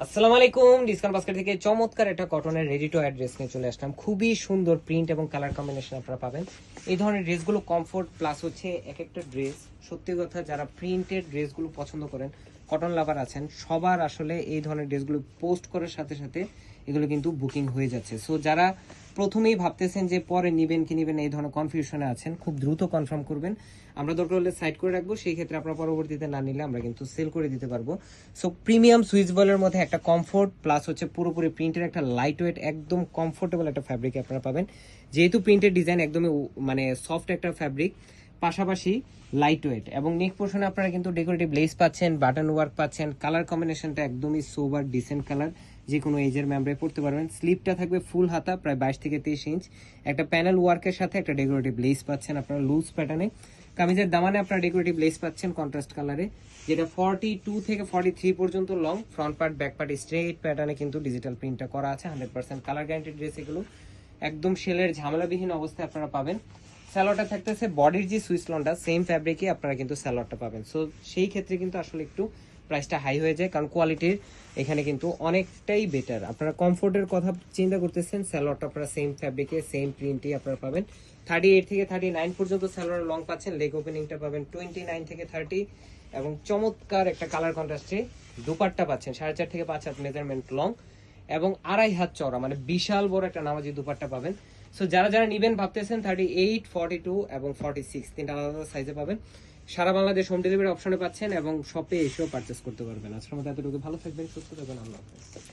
আসসালামু আলাইকুম, discount basket থেকে চমৎকার একটা কটনের রেডি টু অ্যাড ড্রেস নিয়ে চলে আসলাম। খুবই সুন্দর প্রিন্ট এবং কালার কম্বিনেশন আপনারা পাবেন। এই ধরনের ড্রেসগুলো কমফোর্ট প্লাস হচ্ছে এক একটা ড্রেস সত্যি কথা, যারা প্রিন্টেড ড্রেসগুলো পছন্দ করেন কটন লাভার আছেন, সবার আসলে এই ধরনের ড্রেসগুলো পোস্ট করার সাথে সাথে এগুলো কিন্তু বুকিং হয়ে যাচ্ছে। সো যারা প্রথমেই ভাবতেছেন যে পরে নিবেন কি নিবেন এই ধরনের কনফিউশনে আছেন, খুব দ্রুত কনফার্ম করবেন। আমরা দরকার হলে সাইড করে রাখব, সেই ক্ষেত্রে আপনারা পরবর্তীতে না নিলে আমরা কিন্তু সেল করে দিতে পারব। সো প্রিমিয়াম সুইচ বলের মধ্যে একটা কমফোর্ট প্লাস হচ্ছে পুরোপুরি প্রিন্টের একটা লাইট ওয়েট একদম কমফোর্টেবল একটা ফ্যাব্রিক আপনারা পাবেন। যেহেতু প্রিন্টের ডিজাইন একদমই মানে সফট একটা ফ্যাব্রিক পাশাপাশি লাইট ওয়েট এবং নেক পোর্শনে আপনারা কিন্তু ডেকোরেটিভ লেস পাচ্ছেন বাটন ওয়ার্ক পাচ্ছেন কালার কম্বিনেশনটা একদমই সোবার ডিসেন্ট কালার যে কোনো এজের মেমব্রে পড়তে পারবেন। স্লিপটা থাকবে ফুল হাতা, প্রায় বাইশ থেকে তেইশ ইঞ্চ একটা প্যানেল ওয়ার্কের সাথে একটা ডেকোরেটিভ লেস পাচ্ছেন আপনারা লুজ প্যাটার্নে কামিজের দামানে আপনারা ডেকোরেটিভ লেস পাচ্ছেন কন্ট্রাস্ট কালারে যেটা ফর্টি টু থেকে ফর্টি থ্রি পর্যন্ত long front part back part straight প্যাটার্নে কিন্তু ডিজিটাল প্রিন্টটা করা আছে hundred percent colour guaranteed dress এগুলো। একদম সেলের ঝামেলাবিহীন অবস্থায় আপনারা পাবেন। স্যালোয়ারটা থাকতেছে বডির যে সুইচ লনটা সেম ফ্যাব্রিকে আপনারা কিন্তু স্যালোয়ারটা পাবেন। সো সেই ক্ষেত্রে কিন্তু আসলে একটু প্রাইসটা হাই হয়ে যায়, কারণ কোয়ালিটির এখানে কিন্তু অনেকটাই বেটার আপনারা কমফোর্টের কথা চিন্তা করতেছেন, স্যালোয়ারটা আপনারা সেম ফ্যাব্রিকে সেম প্রিন্টই আপনারা পাবেন। থার্টি এইট থেকে থার্টি নাইন পর্যন্ত স্যালোয়ার লং পাচ্ছেন লেগ ওপেনিংটা পাবেন টোয়েন্টি নাইন থেকে থার্টি এবং চমৎকার একটা কালার কন্ট্রাস্টে দুপাট্টা পাচ্ছেন, সাড়ে চার থেকে পাঁচ হাত মেজারমেন্ট লং এবং আড়াই হাত চওড়া মানে বিশাল বড় একটা নামাজি দুপাট্টা পাবেন। সো যারা যারা নিবেন ভাবতেছেন থার্টি এইট ফর্টি টু এবং ফর্টি সিক্স তিনটা আলাদা সাইজে পাবেন। সারা বাংলাদেশ হোম ডেলিভারি অপশনে পাচ্ছেন এবং শপে এসেও পারচেস করতে পারবেন। আজকের মতো এতটুকু। ভালো থাকবেন, সুস্থ থাকবেন। আল্লাহ হাফেজ।